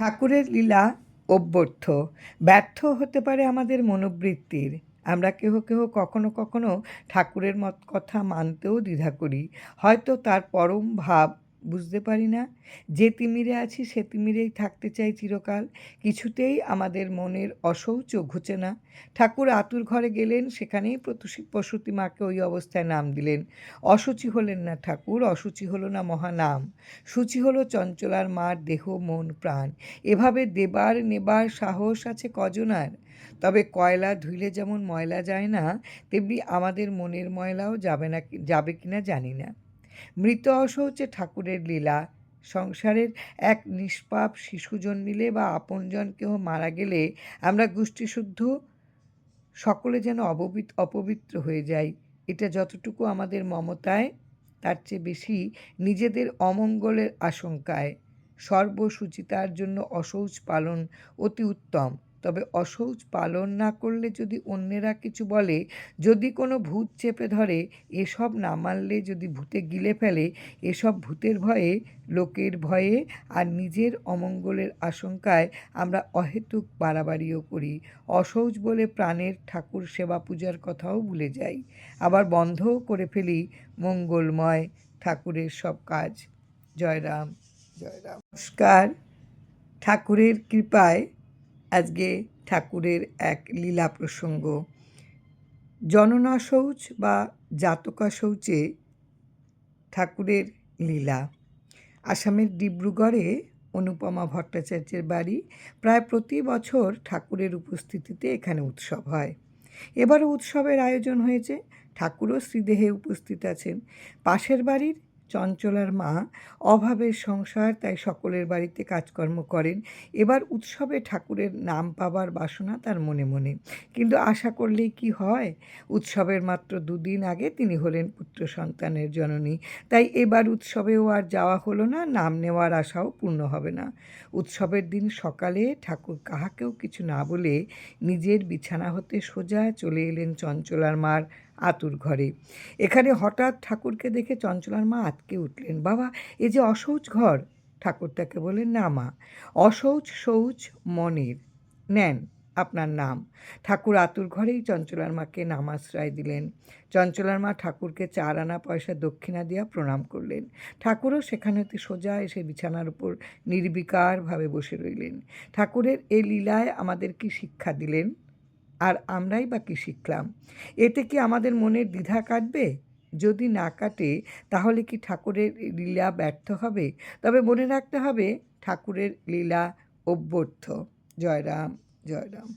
ঠাকুরের লীলা অভ্যর্থ ব্যর্থ হতে পারে আমাদের মনোবৃত্তির। আমরা কেহ কেহ কখনো কখনো ঠাকুরের মত কথা মানতেও দ্বিধা করি। হয়তো তার পরম ভাব বুঝতে পারি না। যে তিমিরে আছি, সে তিমিরেই থাকতে চাই চিরকাল। কিছুতেই আমাদের মনের অশৌচ ঘুচে না। ঠাকুর আতুর ঘরে গেলেন, সেখানেই প্রতুষি- প্রসূতি মাকে ওই অবস্থায় নাম দিলেন। অসুচি হলেন না ঠাকুর, অসুচি হলো না মহানাম। সূচি হলো চঞ্চলার মার দেহ, মন, প্রাণ। এভাবে দেবার নেবার সাহস আছে কজনার তবে কয়লা ধুইলে যেমন ময়লা যায় না, তেমনি আমাদের মনের ময়লাও যাবে না যাবে কিনা জানি না। মৃত অশৌচে ঠাকুরের লীলা। সংসারের এক নিষ্পাপ শিশু জন্মিলে বা আপনজন কেহ মারা গেলে আমরা গোষ্ঠীশুদ্ধ, সকলে যেন অপবিত, অপবিত্র হয়ে যাই। এটা যতটুকু আমাদের মমতায়, তার চেয়ে বেশি নিজেদের অমঙ্গলের আশঙ্কায়। সর্বসুচিতার জন্য অশৌচ পালন অতি উত্তম। তবে অশৌচ পালন না করলে যদি অন্যেরা কিছু বলে, যদি কোনো ভূত চেপে ধরে, এসব না মানলে যদি ভূতে গিলে ফেলে, এসব ভূতের ভয়ে, লোকের ভয়ে আর নিজের অমঙ্গলের আশঙ্কায় আমরা অহেতুক বাড়াবাড়িও করি। অসৌচ বলে প্রাণের ঠাকুর সেবা পূজার কথাও ভুলে যাই। আবার বন্ধও করে ফেলি মঙ্গলময় ঠাকুরের সব কাজ। জয়রাম জয়রাম। নমস্কার। ঠাকুরের কৃপায় আজকে ঠাকুরের এক লীলা প্রসঙ্গ। জননা শৌচ বা জাতকা শৌচে ঠাকুরের লীলা। আসামের ডিব্রুগড়ে অনুপমা ভট্টাচার্যের বাড়ি প্রায় প্রতি বছর ঠাকুরের উপস্থিতিতে এখানে উৎসব হয়। এবারও উৎসবের আয়োজন হয়েছে। ঠাকুরও শ্রীদেহে উপস্থিত আছেন। পাশের বাড়ির চঞ্চলার মা অভাবের সংসার, তাই সকলের বাড়িতে কাজকর্ম করেন। এবার উৎসবে ঠাকুরের নাম পাবার বাসনা তার মনে মনে। কিন্তু আশা করলেই কি হয়? উৎসবের মাত্র দুদিন আগে তিনি হলেন পুত্র সন্তানের জননী। তাই এবার উৎসবেও আর যাওয়া হলো না, নাম নেওয়ার আশাও পূর্ণ হবে না। উৎসবের দিন সকালে ঠাকুর কাহাকেও কিছু না বলে নিজের বিছানা হতে সোজা চলে এলেন চঞ্চলার মার আতুর ঘরে। এখানে হঠাৎ ঠাকুরকে দেখে চঞ্চলার মা আতকে উঠলেন। বাবা, এ যে অশৌচ ঘর। ঠাকুর তাকে বললেন, না মা অশৌচ শৌচ মনের। নেন আপনার নাম। ঠাকুর আতুর ঘরেই চঞ্চলার মাকে নামাশ্রয় দিলেন। চঞ্চলার মা ঠাকুরকে চার আনা পয়সা দক্ষিণা দিয়া প্রণাম করলেন। ঠাকুরও সেখানে হতে সোজা এসে বিছানার উপর নির্বিকারভাবে বসে রইলেন। ঠাকুরের এই লীলায় আমাদের কি শিক্ষা দিলেন? আর আমরাই বা কী শিখলাম? এতে কি আমাদের মনের দ্বিধা কাটবে? যদি না কাটে, তাহলে কি ঠাকুরের লীলা ব্যর্থ হবে? তবে মনে রাখতে হবে, ঠাকুরের লীলা অভ্যর্থ। জয়রাম জয়রাম।